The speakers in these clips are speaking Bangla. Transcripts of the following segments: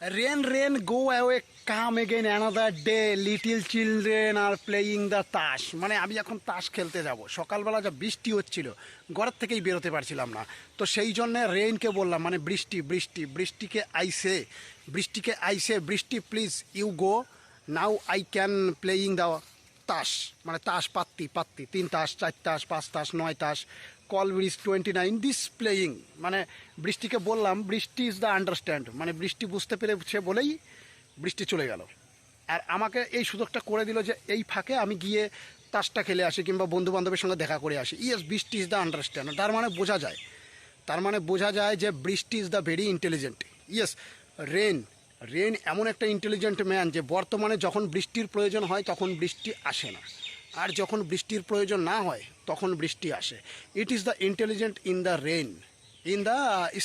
Rain, rain, go away, come again another day. Little children are playing the তাস মানে আমি এখন তাস খেলতে যাব। সকালবেলা যা বৃষ্টি হচ্ছিল ঘরের থেকেই বেরোতে পারছিলাম না। তো সেই জন্যে রেইনকে বললাম মানে বৃষ্টি বৃষ্টি বৃষ্টিকে আইসে বৃষ্টিকে আইসে বৃষ্টি please you go now I can playing the তাস মানে তাস পাত্তি পাত্তি তিন তাস চার তাস পাঁচ তাস নয় তাস call bridge twenty nine this playing মানে বৃষ্টিকে বললাম, বৃষ্টি ইজ দ্য আন্ডারস্ট্যান্ড মানে বৃষ্টি বুঝতে পেরেছে বলেই বৃষ্টি চলে গেল। আর আমাকে এই সুযোগটা করে দিল যে এই ফাঁকে আমি গিয়ে তাসটা খেলে আসি কিংবা বন্ধু বান্ধবের সঙ্গে দেখা করে আসি। ইয়েস বৃষ্টি ইজ দ্য আন্ডারস্ট্যান্ড তার মানে বোঝা যায়। তার মানে বোঝা যায় যে বৃষ্টি is the very intelligent yes rain rain এমন একটা ইন্টেলিজেন্ট ম্যান যে বর্তমানে যখন বৃষ্টির প্রয়োজন হয় তখন বৃষ্টি আসে না। আর যখন বৃষ্টির প্রয়োজন না হয়, তখন বৃষ্টি আসে। It is the intelligent in the rain in the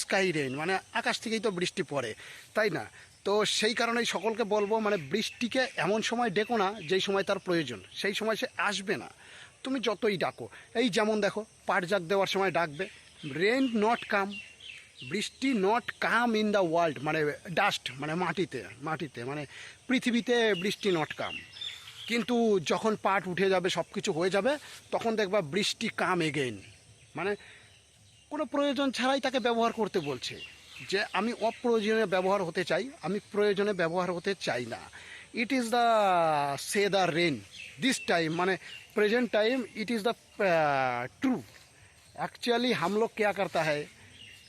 sky rain মানে আকাশ থেকেই তো বৃষ্টি পড়ে, তাই না? তো সেই কারণেই সকলকে বলব মানে বৃষ্টিকে এমন সময় ডেকো না, যেই সময় তার প্রয়োজন, সেই সময় সে আসবে না। তুমি যতই ডাকো, এই যেমন দেখো পাট জাগ দেওয়ার সময় ডাকবে রেন নট কাম বৃষ্টি not come in the world মানে ডাস্ট মানে মাটিতে মাটিতে মানে পৃথিবীতে বৃষ্টি নট কাম কিন্তু যখন পাট উঠে যাবে সব কিছু হয়ে যাবে তখন দেখবা বৃষ্টি কাম এগেইন মানে কোনো প্রয়োজন ছাড়াই তাকে ব্যবহার করতে বলছে যে আমি অপ্রয়োজনে ব্যবহার হতে চাই আমি প্রয়োজনে ব্যবহার হতে চাই না it is the say the rain this time মানে present time it is the true actually हम लोग क्या करता है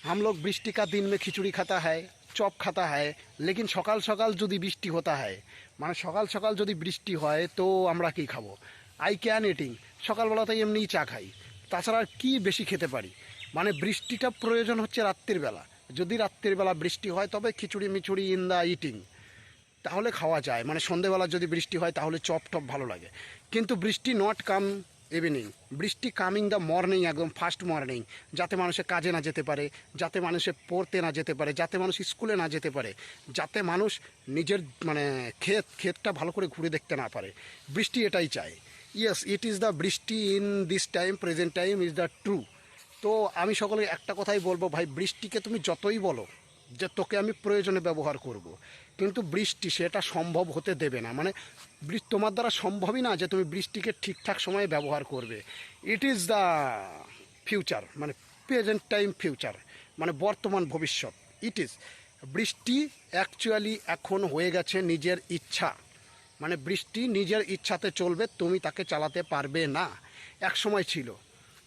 हम लोग বৃষ্টি का दिन में खिचड़ी खाता है চপ খাতা হয়, লেকিন সকাল সকাল যদি বৃষ্টি হতা হয় মানে সকাল সকাল যদি বৃষ্টি হয়, তো আমরা কি খাব? আই ক্যান এটিং সকালবেলাতে এমনিই চা খাই। তাছাড়া আর কি বেশি খেতে পারি? মানে বৃষ্টিটা প্রয়োজন হচ্ছে রাত্রির বেলা। যদি রাত্রির বেলা বৃষ্টি হয়, তবে খিচুড়ি মিচুড়ি ইন দ্য ইটিং তাহলে খাওয়া যায়। মানে সন্ধেবেলা যদি বৃষ্টি হয়, তাহলে চপ টপ ভালো লাগে। কিন্তু বৃষ্টি নট কাম ইভিনিং বৃষ্টি কামিং দ্য মর্নিং একদম ফার্স্ট মর্নিং যাতে মানুষে কাজে না যেতে পারে, যাতে মানুষে পড়তে না যেতে পারে, যাতে মানুষ স্কুলে না যেতে পারে, যাতে মানুষ নিজের মানে ক্ষেত, ক্ষেতটা ভালো করে ঘুরে দেখতে না পারে। বৃষ্টি এটাই চায়। ইয়েস ইট ইজ দ্য বৃষ্টি in this time present time is the true তো আমি সকলে একটা কথাই বলব, ভাই, বৃষ্টিকে তুমি যতই বলো যে তোকে আমি প্রয়োজনে ব্যবহার করব। কিন্তু বৃষ্টি সেটা সম্ভব হতে দেবে না। মানে তোমার দ্বারা সম্ভবই না যে তুমি বৃষ্টিকে ঠিকঠাক সময়ে ব্যবহার করবে। ইট ইজ দ্য ফিউচার মানে প্রেজেন্ট টাইম ফিউচার মানে বর্তমান ভবিষ্যৎ। ইট ইজ বৃষ্টি অ্যাকচুয়ালি এখন হয়ে গেছে নিজের ইচ্ছা। মানে বৃষ্টি নিজের ইচ্ছাতে চলবে, তুমি তাকে চালাতে পারবে না। এক সময় ছিল।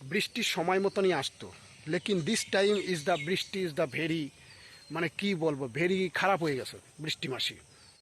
বৃষ্টি সময় মতনই আসতো। লেকিন দিস টাইম ইজ দ্য বৃষ্টি ইজ দ্য ভেরি মানে কি বলব ভেরি খারাপ হয়ে গেছে বৃষ্টি মাসি।